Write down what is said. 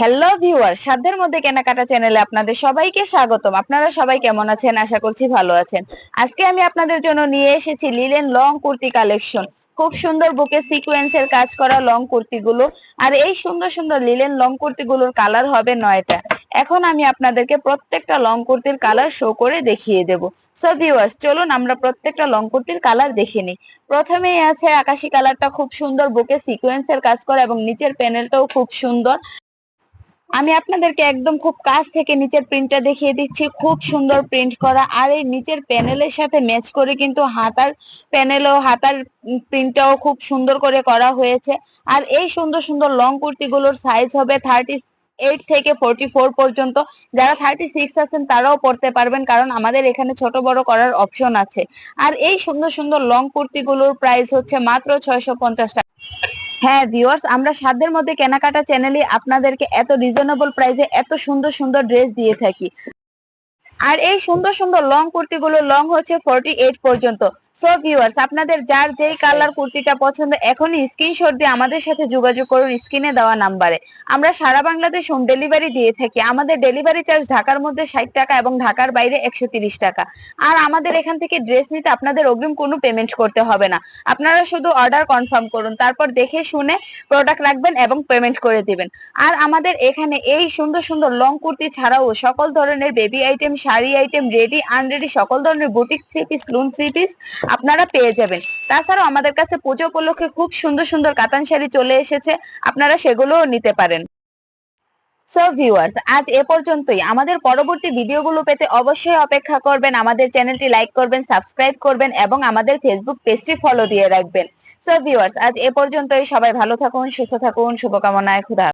Hello viewer সাধ্যের মধ্যে কেনাকাটা চ্যানেলে আপনাদের সবাইকে স্বাগতম। আপনারা সবাই কেমন আছেন? আশা করছি ভালো আছেন। আজকে আমি আপনাদের জন্য নিয়ে এসেছি লিলেন লং কুর্তি কালেকশন খুব সুন্দর বুকে সিকোয়েন্সের কাজ করা লং কুর্তিগুলো। আর এই সুন্দর সুন্দর লিলেন লং কুর্তিগুলোর কালার হবে নয়টা। এখন আমি আপনাদেরকে প্রত্যেকটা লং কুর্তির কালার শো করে দেখিয়ে দেব। সো ভিউয়ার্স চলুন আমরা প্রত্যেকটা লং কুর্তির কালার দেখে নিই। প্রথমেই আছে আকাশি কালারটা খুব সুন্দর, বুকে সিকোয়েন্সের কাজ করা এবং নিচের প্যানেলটাও খুব সুন্দর। আমি আপনাদেরকে একদম খুব কাছ থেকে নিচের প্রিন্টটা দেখিয়ে দিচ্ছি। খুব সুন্দর প্রিন্ট করা। আর এই নিচের প্যানেলের সাথে ম্যাচ করে কিন্তু হাতার প্যানেলও হাতার প্রিন্টটাও খুব সুন্দর করে করা হয়েছে। আর এই সুন্দর সুন্দর লং কুর্তিগুলোর সাইজ হবে থার্টি এইট থেকে ফোরটি ফোর পর্যন্ত যারা থার্টি সিক্স আছেন তারাও পড়তে পারবেন, কারণ আমাদের এখানে ছোট বড় করার অপশন আছে। আর এই সুন্দর সুন্দর লং কুর্তিগুলোর প্রাইস হচ্ছে মাত্র ছয়শো পঞ্চাশ টাকা। হ্যাঁ ভিউয়ার্স আমরা সাধ্যের মধ্যে কেনাকাটা চ্যানেলে আপনাদেরকে এত রিজনেবল প্রাইসে এত সুন্দর সুন্দর ড্রেস দিয়ে থাকি। আর এই সুন্দর সুন্দর লং কুর্তিগুলো লং হচ্ছে ফোরটি এইট পর্যন্ত। সো ভিউয়ার্স আপনাদের যার যেই কালার কুর্তিটা পছন্দ, এখনই স্ক্রিনশট দিয়ে আমাদের সাথে যোগাযোগ করুন স্ক্রিনে দেওয়া নাম্বারে আমরা সারা বাংলাদেশ হোম ডেলিভারি দিয়ে থাকি। আমাদের ডেলিভারি চার্জ ঢাকার মধ্যে ষাট টাকা এবং ঢাকার বাইরে একশো টাকা। আর আমাদের এখান থেকে ড্রেস নিতে আপনাদের অগ্রিম কোনো পেমেন্ট করতে হবে না। আপনারা শুধু অর্ডার কনফার্ম করুন, তারপর দেখে শুনে প্রোডাক্ট রাখবেন এবং পেমেন্ট করে দিবেন। আর আমাদের এখানে এই সুন্দর সুন্দর লং কুর্তি ছাড়াও সকল ধরনের baby item sari item ready unready সকল ধরনের বুটিক থ্রি পিস লুন থ্রি পিস আপনারা পেয়ে যাবেন। তাছাড়াও আমাদের কাছে পুজো উপলক্ষে খুব সুন্দর সুন্দর কাতান শাড়ি চলে এসেছে, আপনারা সেগুলোও নিতে পারেন। সো ভিউয়ার্স আজ এ পর্যন্তই। আমাদের পরবর্তী ভিডিওগুলো পেতে অবশ্যই অপেক্ষা করবেন, আমাদের চ্যানেলটি লাইক করবেন সাবস্ক্রাইব করবেন এবং আমাদের ফেসবুক পেজটি ফলো দিয়ে রাখবেন। সো ভিউয়ার্স আজ এ পর্যন্তই। সবাই ভালো থাকুন, সুস্থ থাকুন, শুভকামনায়, খুদা